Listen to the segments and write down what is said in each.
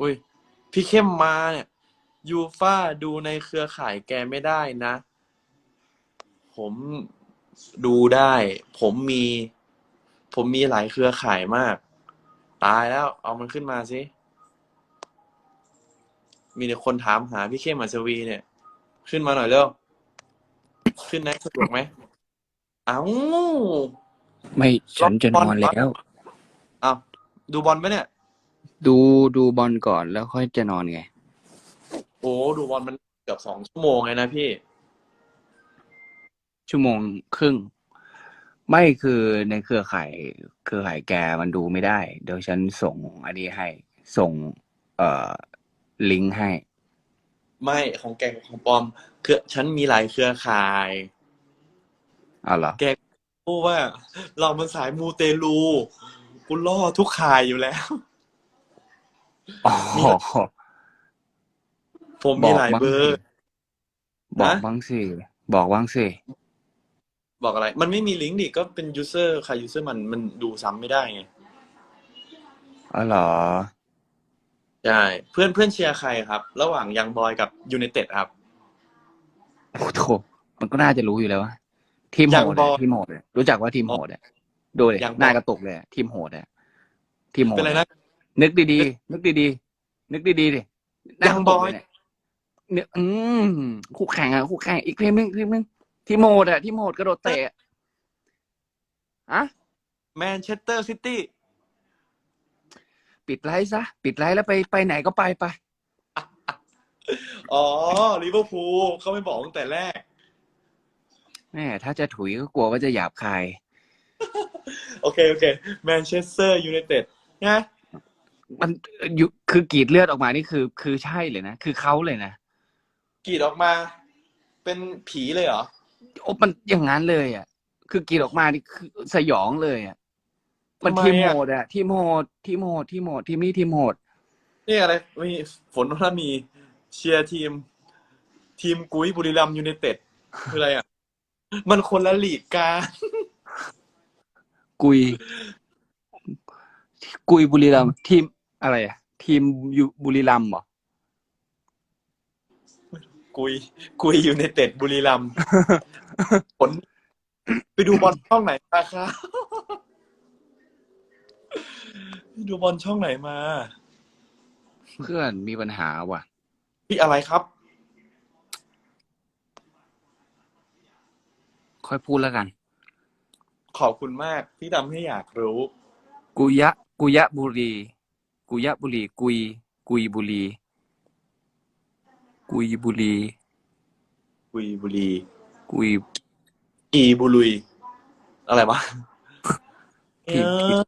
อุ้ยพี่เข้มมาเนี่ยยูฟ่าดูในเครือข่ายแกไม่ได้นะ ผมดูได้ ผมมี ผมมีหลายเครือข่ายมาก ตายแล้ว เอามันขึ้นมาสิมีแต่คนถามหาพี่เข้มอัศวีเนี่ย ขึ้นมาหน่อยเร็วขึ้นนะสะดวกไหมเอ้าไม่ฉันจะนอนแล้ว เอาดูบอลไหมเนี่ย ดูดูบอลก่อนแล้วค่อยจะนอนไง โอ้ดูบอลมันเกือบสองชั่วโมงเลยนะพี่ ชั่วโมงครึ่ง ไม่คือในเครือข่ายเครือข่ายแกมันดูไม่ได้ เดี๋ยวฉันส่งอันนี้ให้ ส่ง เอ่อ ลิงก์ให้ ไม่ของแกกับของปลอม เครือฉันมีหลายเครือข่าย เอาเหรอ แกพูดว่า เรามันสายมูเตลูกูล่อทุกข่ายอยู่แล้ว อ๋อผมมีหลายเบอร์บอกฮะบ้างสิบอกบ้างสิบอกอะไร มันไม่มีลิงก์ดิก็เป็นยูเซอร์ใครยูเซอร์มันมันดูซ้ำไม่ได้ไง อ๋อเหรอใช่ เพื่อนเพื่อนเชียร์ใครครับ ระหว่างยังบอยกับยู i นเต็ดครับ โอ้โหมันก็น่าจะรู้อยู่แล้วว่าทีมโหดยังบออะลทีมโหดอะรู้จักว่าทีมโหดอะดูเลยยังบอล หน้ากระตุกเลยอะทีมโหดอะทีมโหดเป็นไรนะ นึกดีๆ นึกดีๆ นึกดีๆดิหน้ากระตุกเลยังบอย เนี่ยเนี่ยอืมคู่แข่งอะคู่แข่งอีกทีมนึงทีมนึงทีมโหดอะทีมโหดกระโดดเตะอะอะแมนเชสเตอร์ซิตี้ปิดไลฟ์ซะ ปิดไลฟ์แล้วไปไปไหนก็ไปไป อ๋อลิเวอร์พูลเขาไม่บอกตั้งแต่แรก แม่ถ้าจะถุยก็กลัวว่าจะหยาบคาย โอเค โอเคแมนเชสเตอร์ยู i นเต็ดนะ มันอยู่คือกรีดเลือดออกมานี่คือ คือใช่เลยนะ คือเขาเลยนะกรีดออกมา เป็นผีเลยเหรอโอ้มันอย่างนั้นเลยอะ คือกรีดออกมานี่คือสยองเลยอะมันทำไมทีมอะโหดอะทีมโหดทีมโหดทีมโหดทีมนี้ทีมโหดนี่อะไรมีฝนถ้ามีเชียร์ทีม ทีมกุ้ยบุรีรัมยู i นเต็ดคืออะไรอะ มันคนละลีกกันกุย กุยบุรีรัมย์ทีม อะไรอะทีมอยู่บุรีรัมย์เหรอกุย กุยยู i นเต็ดบุรีรัมย์ผล ไปดูบอลช่องไหนมาครับไปดูบอลช่องไหนมา เพื่อนมีปัญหาว่ะ พี่อะไรครับ ค่อยพูดแล้วกัน ขอบคุณมากที่ทำให้อยากรู้ กุยะ กุยะบุรี กุยะบุรี กุย กุยบุรี กุยบุรี กุยบุรี กุยอีบุรุยอะไรวะผิดเอผิดอ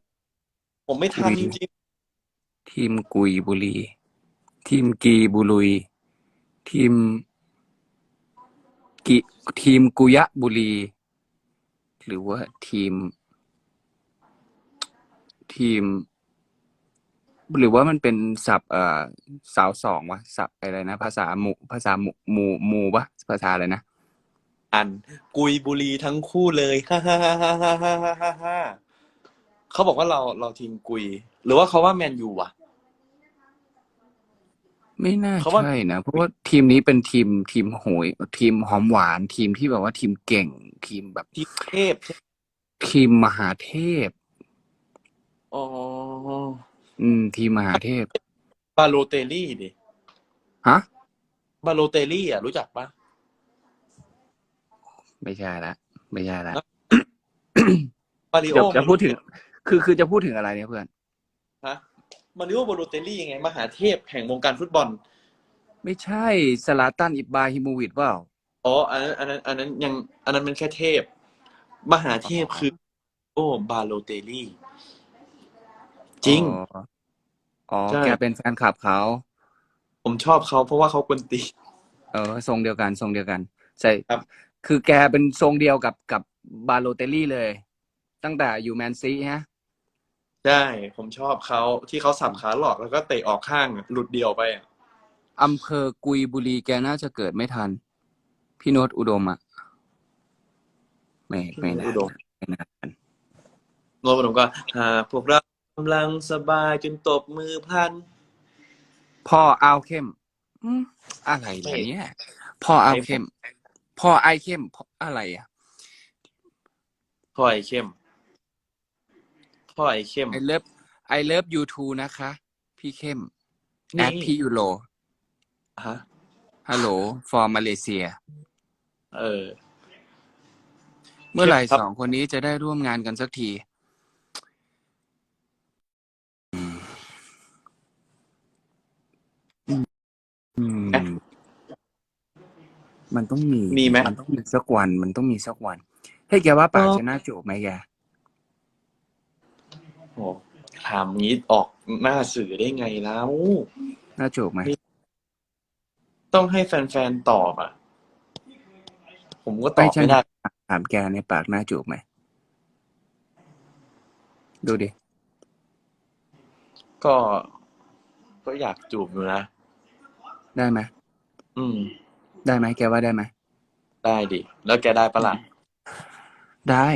ผมไม่ทันจริงทีมกุยบุรี ทีมกีบุรุยทีมกิทีมกุยะบุรี หรือว่าทีม ทีม หรือว่ามันเป็นศัพท์เอ่อสาวสองวะศัพท์อะไรนะ ภาษาหมู่ภาษาหมู่หมู่หมู่ปะภาษาอะไรนะๆอันกุยบุรีทั้งคู่เลยฮ่าฮ่าฮ่าฮ่าฮ่าฮ่าฮ่าฮ่าฮ่าเขาบอกว่าเราเราทีมกุย หรือว่าเขาว่าแมนยูวะ ไม่น่าเขาว่า ใช่นะ เพราะว่าทีมนี้เป็นทีมทีมโหย ทีมหอมหวานทีมที่แบบว่าทีมเก่ง ทีมแบบทีมเทพทีมมหาเทพ อ๋อ อืม ทีมมหาเทพ บาโลเตลลี่ดิฮะ บาโลเตลลี่อะรู้จักปะไม่ใช่ละ ไม่ใช่ละมาริโอจะจะพูดถึง คือคือจะพูดถึงอะไรเนี่ยเพื่อน ฮะมาริโอบาโลเตลลี่ยังไง มหาเทพแห่งวงการฟุตบอล ไม่ใช่สลาตันอิบบราฮิโมวิชเปล่า อ๋อ อันนั้นอันนั้นอันนั้นยัง อันนั้นมันแค่เทพ มหาเทพคือ โอ้บาโลเตลลี่ จริง อ๋ออ๋อ ใช่ แกเป็นแฟนคลับเขา ผมชอบเขาเพราะว่าเขากวนตีนเออทรงเดียวกันทรงเดียวกัน ใช่ครับ คือแกเป็นทรงเดียวกับกับบาโลเตลลี่เลย ตั้งแต่อยู่แมนซีฮะ ใช่ ผมชอบเขาที่เขาสับขาหลอกแล้วก็เตะออกข้างอะหลุดเดียวไปอะอำเภอกุยบุรีแกน่าจะเกิดไม่ทัน พี่โนตอุดมอะไม่ไม่น่าอุดมไม่น่าทันโน้ตผมก็หากพวกเรากำลังสบายจนตบมือพลัน พ่อเอาเข้มอืมอะไรล่ะเนี่ยพ่อเอาเข้ม พ่อไอเข้มพ่ออะไรอะ พ่อไอเข้ม พ่อไอเข้ม ไอเลิฟไอเลิฟยูทูนะคะ พี่เข้มแอนี่ดพี่ยูโรฮะ ฮัลโหล for มาเลเซีย เออ เมื่อไหร่ครับ สองคนนี้จะได้ร่วมงานกันสักที อืมมันต้องมีมีไหม นต้องมีสักวัน มันต้องมีสักวันให้ยแกว่าป่าเออจะน่าจูบไหมแกโอ้ถามงี้ออกหน้าสื่อได้ไงแล้ว น่าจูบไหมต้องให้แฟนๆตอบอะ ผมก็ตอบไม่ใช่ไม่ได้ถามแกในปากน่าจูบไหมดูดิก็ ก็อยากจูบอยู่นะ ได้ไหมอืม ได้ไหมแกว่าได้ไหมได้ดิ แล้วแกได้ปะล่ะได้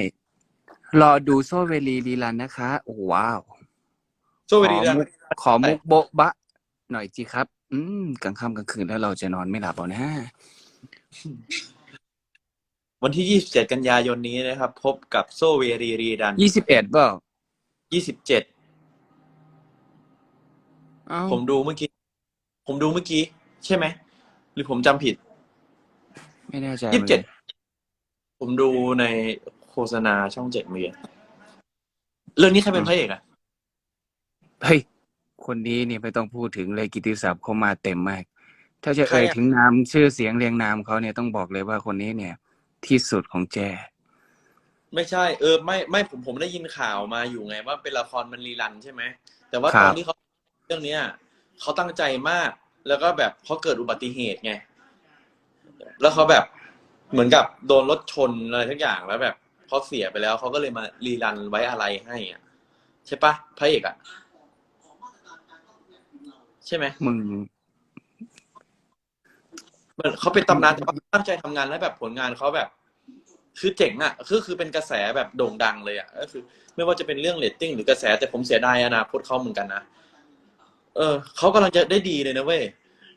รอดูโซเวลีรีลันนะคะโอ้ว้าวโซเวดีขอนะมุกขอมุกโบ๊ะบะ หน่อยจีครับ อืมกลางค่ำกลางคืนแล้วเราจะนอนไม่หลับเอานะวันที่ 27 กันยายนนี้นะครับ พบกับโซเวรีรีดันยี่สิบเอ็ดเปล่า27 เอ้าผมดูเมื่อกี้ ผมดูเมื่อกี้ ใช่ไหม หรือผมจำผิดไม่แน่ใจยี่สิบเจ็ดหมือนกันผมดูในโฆษณาช่องเจ็ดเมียเรื่องนี้ใครเป็นพระเอกอะเฮ้ย คนนี้นี่ไม่ต้องพูดถึงเลยกิตติศัพท์เขามาเต็มมาก ถ้าจะใครเอ่ยอะถึงนามชื่อเสียงเรียงนามเขาเนี่ยต้องบอกเลยว่าคนนี้เนี่ย ที่สุดของแจ ไม่ใช่ เออ ไม่ไม่ผมผมได้ยินข่าวมาอยู่ไงว่าเป็นละครมันรีรันใช่ไหมแต่ว่าครัตบอนที่เขาเรื่องเนี้ยเขาตั้งใจมาก แล้วก็แบบเขาเกิดอุบัติเหตุไง แล้วเขาแบบเหมือนกับโดนรถชนอะไรทุกอย่างแล้วแบบเขาเสียไปแล้วเขาก็เลยมารีรันไว้อะไรให้อะใช่ปะพระเอกอะใช่ไหมมึงเหมือนเขาเป็นตำนานแต่ว่าตั้งใจทำงานแล้วแบบผลงานเขาแบบ คือเจ๋งอะคือคือเป็นกระแสแบบโด่งดังเลยอะก็คือ ไม่ว่าจะเป็นเรื่องเรตติ้งหรือกระแสแต่ผมเสียดายอนาคตเขาเหมือนกันนะ เออเขากำลังจะได้ดีเลยนะเว้ย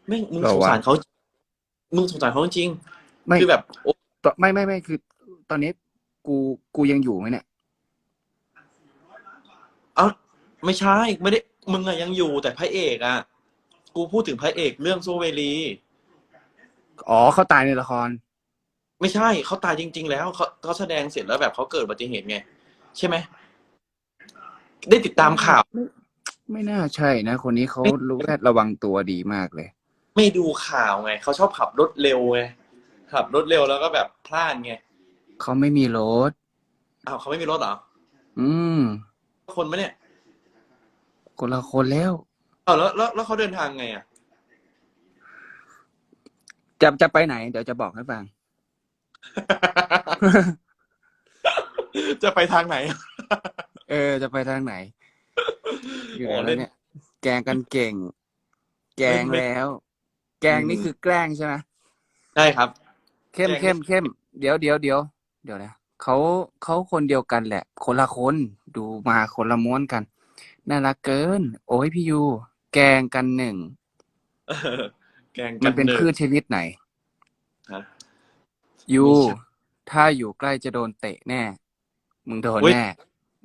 ไม่งมึงเหรอสงวะสารเขามึงสงสารเขาจริงไม่คือแบบโอ้ตไม่ไม่ไม่คือ ตอนนี้กูกูยังอยู่ไหมเนี่ยเอ้าไม่ใช่ไม่ได้ มึงอะยังอยู่แต่พระเอกอะกูพูดถึงพระเอกเรื่องโซเวลีอ๋อเขาตายในละคร ไม่ใช่เขาตายจริง ๆ แล้วเขาเขาแสดงเสร็จแล้วแบบเขาเกิดอุบัติเหตุไง ใช่ไหมได้ติดตามข่าว ไม่น่าใช่นะ คนนี้เขารู้แวดระวังตัวดีมากเลย ไม่ดูข่าวไงเขาชอบขับรถเร็วไงขับรถเร็วแล้วก็แบบพลาดไงเขาไม่มีรถอ้าวเขาไม่มีรถเหรออืม คนไหมเนี่ยคนละคนแล้วอ้าวแล้วแล้วแล้วเขาเดินทางไงอะจะจะไปไหน เดี๋ยวจะบอกให้ฟัง จะไปทางไหน เออ จะไปทางไหน อยู่ไหนโอ้เล่แล้วนเนี่ย แกล้งกันเก่ง แกล้งไม่แล้ว แกล้งนี่อืมคือแกล้งใช่ไหมใช่ครับ เข้มแกล้งเข้มเข้มเดี๋ยวเดี๋ยวเดี๋ยวเดี๋ยวนะเขาเขาคนเดียวกันแหละ คนละคนดูมาคนละม้วนกัน น่ารักเกิน โอ้ยพี่ยู แกล้งกันหนึ่งเออแกงมักันนเป็นหนึ่งพืชชนิดไหนฮะยูไม่ใช่ถ้าอยู่ใกล้จะโดนเตะแน่ มึงโดนอุ๊ยแน่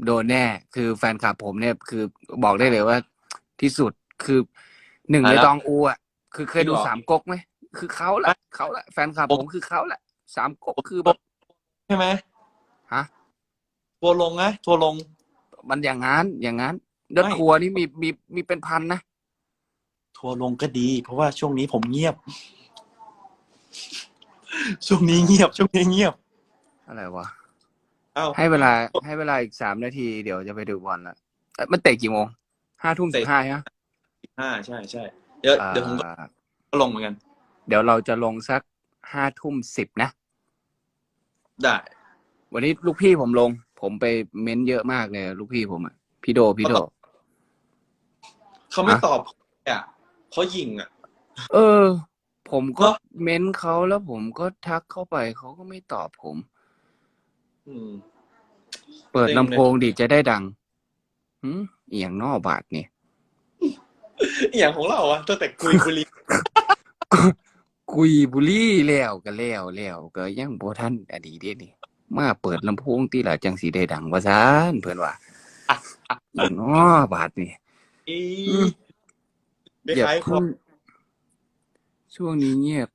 โดนแน่ คือแฟนคลับผมเนี่ยคือบอกได้เลยว่าที่สุดคือหนึ่งในตองอูอะคือเคยดูสามก๊กไหมคือเขาแหละเขาแหละแฟนคลับผมคือเขาแหละสามก๊กคือแบบใช่ไหมฮะทัวร์ลงนะทัวร์ลง มันอย่างงั้นอย่างงั้นรถไม่ทัวร์นี่มีมีมีเป็นพันนะทัวร์ลงก็ดี เพราะว่าช่วงนี้ผมเงียบ ช่วงนี้เงียบ ช่วงนี้เงียบ อะไรวะ เอ้า ให้เวลาให้เวลาอีกสามนาทีเดี๋ยวจะไปดูบอลละเอ้ยมันเตะกี่โมงห้าทุ่มสิเตะ บห้าฮะห้าใช่ใช่เดี๋ยวเดี๋ยวผมก็ลงเหมือนกัน เดี๋ยวเราจะลงสักห้าทุ่มสิบนะ ได้วันนี้ลูกพี่ผมลง ผมไปเม้นเยอะมากเลย ลูกพี่ผมอะพี่โดพี่โด เขาไม่ฮะ ตอบอะเขายิงอะ เออ ผมก็เหรอเม้นเขาแล้วผมก็ทักเข้าไปเขาก็ไม่ตอบผม อืม เปิดเซ็งลำเลยโพงดิจะได้ดังหืมเอียงนอกบาทนี่อหย่างของเราอะตั้งแต่คุยบุรีกุยบุรีแล้วก็แล้วแล้วก็ยังบ่ทันอดีเด้นี่ มาเปิดลำโพงตีละจังสีได้ดังว่าซานเพิ่นว่าอีน้อบาดนี่ อีอืม ได้อย่าขายขอเพิ่งงช่วงนี้เงียบ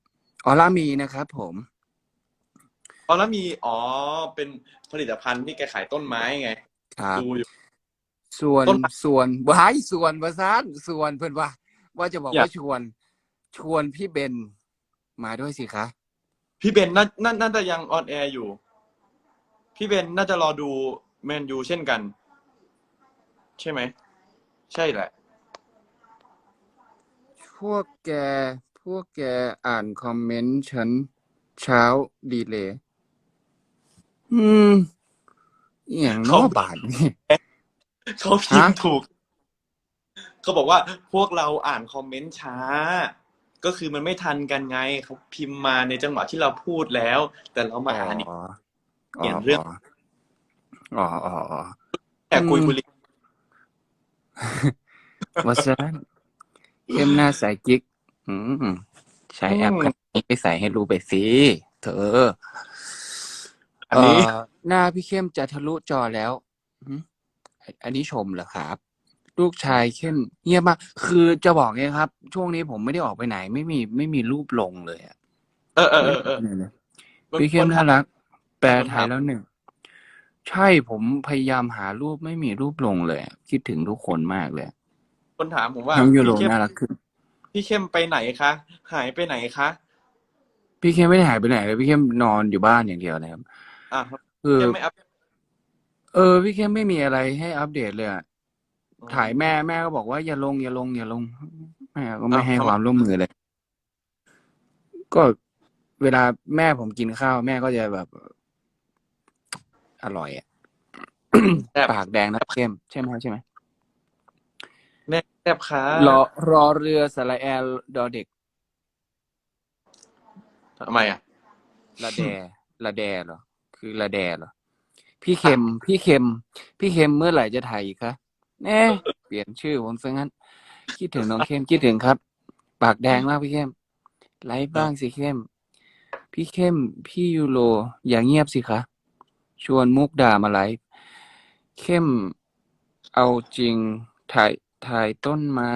ออร่ามีนะครับผม อ๋อแล้วมีอ๋อเป็นผลิตภัณฑ์ที่แกขายต้นไม้ไงครับดูอยู่ ส่วนต้นไม้ส่วนว้ายส่วนว่าซานส่วนเพิ่นว่า ว่าจะบอกอยาก ว่าชวน ชวนพี่เบนมาด้วยสิคะ พี่เบนน่าน่าน่าจะยังออนแอร์อยู่ พี่เบนน่าจะรอดูแมนยูเช่นกัน ใช่ไหม ใช่แหละ พวกแก พวกแกอ่านคอมเมนต์ฉันเช้าดีเลย อืมอหย่างเนอบาทนี่ เขาพิมฮะ พ์ถูก เขาบอกว่าพวกเราอ่านคอมเมนต์ช้า ก็คือมันไม่ทันกันไงเขาพิมพ์มาในจังหวะที่เราพูดแล้ว แต่เรามาอ่านอีก เปลี่ยนเรื่อง อ๋ออ๋ออ๋อ แต่คุยบุรีว่าซะเข้มหน้าใส่กิ๊กอืมใช้แอปคันนี้ไปใส่ให้รู้ไปสิ เธอ อันนี้เอ่อหน้าพี่เข้มจะทะลุจอแล้วหืมอันนี้ชมเหรอครับ ลูกชายเข้มเงียบมากคือจะบอกไงครับ ช่วงนี้ผมไม่ได้ออกไปไหน ไม่มีไม่มีรูปลงเลยอะเออเออเออเออเนี่ยๆพี่เข้มน่ารัก แปลไทยแล้วหนึ่งใช่ผมพยายามหารูปไม่มีรูปลงเลยอะคิดถึงทุกคนมากเลย คนถามผมว่าน้องยูโรพี่เข้มน่ารักขึ้นพี่เข้มไปไหนคะหายไปไหนคะพี่เข้มไม่ได้หายไปไหนเลยพี่เข้มนอนอยู่บ้านอย่างเดียวนะครับ อะครับคือเข้มไม่อัพเออพี่เข้มไม่มีอะไรให้อัปเดตเลยอะถ่ายแม่แม่ก็บอกว่าอย่าลงอย่าลงอย่าลงแม่ก็ไม่อ้าวให้ทำไมความร่วมมือเลย ก็เวลาแม่ผมกินข้าว แม่ก็จะแบบ อร่อยอะแซ่บปากแดงนะเข้มใช่ไหมใช่ไหมแม่แซ่บค่ะรอรอเรือสระแอลดอเด็กทำไมอะ ละแดละแดเหรอ คือละแดเหรอพี่เข็มพี่เข็ม พี่เข็มเมื่อไหร่จะถ่ายอีกคะแน่เปลี่ยนชื่อผมซะงั้น คิดถึงน้องเข้มคิดถึงครับ ปากแดงมากพี่เข้มไลฟ์บ้างสิเข้ม พี่เข้ม พี่ยูโรอย่าเงียบสิคะชวนมุกด่ามาไลฟ์เข้มเอาจริงถ่ายถ่ายต้นไม้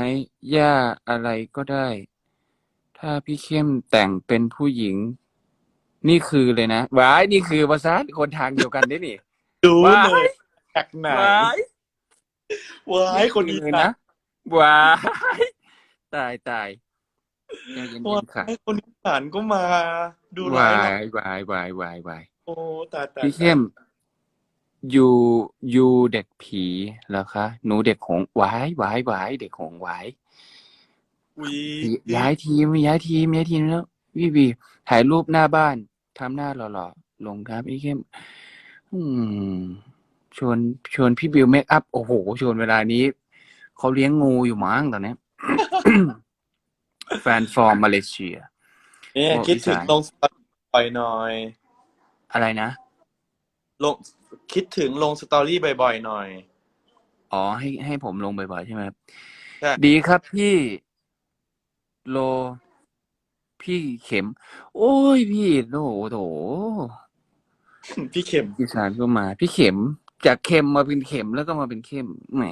หญ้าอะไรก็ได้ ถ้าพี่เข้มแต่งเป็นผู้หญิง นี่คือเลยนะว้ายนี่คือภาษาคนทางเดียวกันได้นี่ ดูว้า เลยยจากไหนว้ายว้ายคนนี้เลยนะว้ายตายตายใจเย็นว้าๆค่ะยคนนี้สารก็มา ดูไลวาฟ์เรายวายวายวายวายโอ้ตายตายพี่เข้มยูยูเด็กผีเหรอคะหนูเด็กของวายวายวายเด็กของวาย อุ้ยย้ายทีมย้ายทีมย้ายทีมแล้ว วิวีถ่ายรูปหน้าบ้านทำหน้าหล่อๆลงครับพี่เข้มอืมชวนชวนพี่บิวเมคอัพโอ้โหชวนเวลานี้เขาเลี้ยงงูอยู่มั้งตอนเนี้ย แฟนฟอร์มมาเลเซีย เนี่ยโอ้คิดถึงอีสานลงสตอรี่บ่อยหน่อยอะไรนะ ลงคิดถึงลงสตอรี่บ่อยๆหน่อย อ๋อให้ให้ผมลงบ่อยๆใช่ไหมครับ ใช่ ดีครับพี่โล พี่เข็ม โอ้ยพี่โอ้โหโถพี่เข็มอีสานก็มา พี่เข็ม จากเข็มมาเป็นเข็มแล้วก็มาเป็นเข้มแหม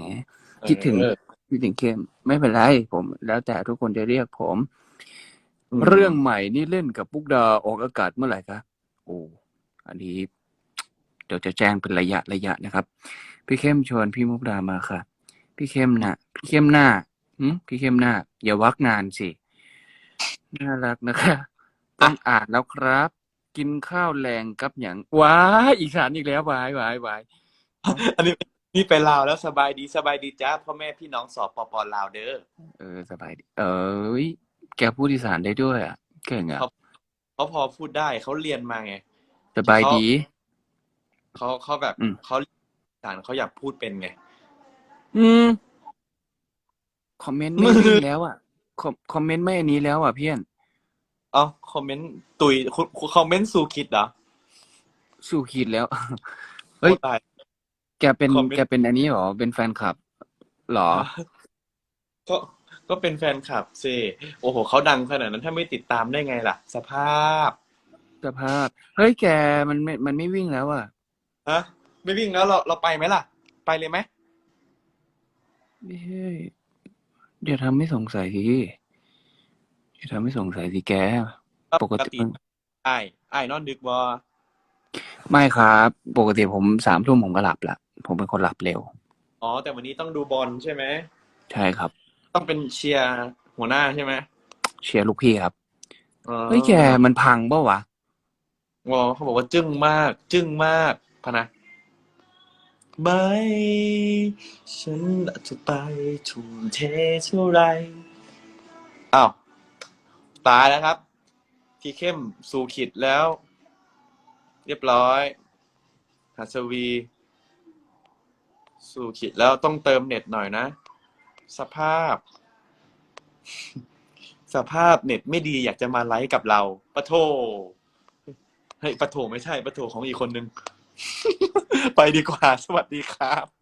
คิดถึงเออคิดถึงเข้มไม่เป็นไรผม แล้วแต่ทุกคนจะเรียกผมอืมเรื่องใหม่นี่เล่นกับปุกดาออกอากาศเมื่อไหร่คะโอ้อันนี้ เดี๋ยวจะแจ้งเป็นระยะระยะนะครับ พี่เข้มชวนพี่มุกดามาค่ะ พี่เข้มนะพี่เข้มหน้าหืมพี่เข้มหน้า อย่าวักนานสิ น่ารักนะคะ ต้องอ่านแล้วครับ กินข้าวแรงกับอย่างว้ายอีสานอีกแล้ววายวายวายอันนี้นี่ไปลาวแล้วสบายดีสบายดีจ้าพ่อแม่พี่น้องสอบปปลาวเด้อเออสบายดี เออแกพูดอีสานได้ด้วยอะเก่งอะครับเขาพอพูดได้เขาเรียนมาไงสบายดีเขาเขาแบบอืมเขาสารเขาอยากพูดเป็นไง อืม คอมเมนต์ไม่นี่แล้วอะ คอมคอมเมนต์ไม่อันนี้แล้วอะเพี่อนเอ้าคอมเมนต์ตุยคุณคุณคอมเมนต์สู่คิดเหรอสู่ขีดแล้ว เฮ้ย โอ้ตาย แกเป็นคอมเมนต์ แกเป็นอันนี้เหรอ เป็นแฟนคลับเหรอ ก็ก็เป็นแฟนคลับสิโอ้โหเขาดังขนาดนั้นถ้าไม่ติดตามได้ไงล่ะ สภาพสภาพ เฮ้ยแกมันไม่มันไม่วิ่งแล้วอะ ฮะไม่วิ่งแล้วเราเราไปไหมล่ะ ไปเลยไหม เฮ้ย เดี๋ยวทำไม่สงสัยสิเดี๋ยวทำไม่สงสัยสิแก ปกติ ไอ้ไอ้นอนดึกบอไม่ครับ ปกติผมสามทุ่มผมก็หลับละผมเป็นคนหลับเร็ว อ๋อ แต่วันนี้ต้องดูบอลใช่ไหม ใช่ครับ ต้องเป็นเชียร์หัวหน้าใช่ไหมเชียร์ลูกพี่ครับอ๋อเฮ้ยแกมันพังเปล่าวะอ๋อเขาบอกว่าจึ้งมาก จึ้งมากพะนะ ไม่ฉันจะไปทุ่มเทเท่าไรอ้าวตายแล้วครับ พี่เข้มสู่ขิดแล้ว เรียบร้อยหัสวี สู่ขิดแล้วต้องเติมเน็ตหน่อยนะ สภาพ สภาพเน็ตไม่ดีอยากจะมาไลฟ์กับเราปะโทเฮ้ยปะโถไม่ใช่ปะโถของอีกคนนึง ไปดีกว่า สวัสดีครับ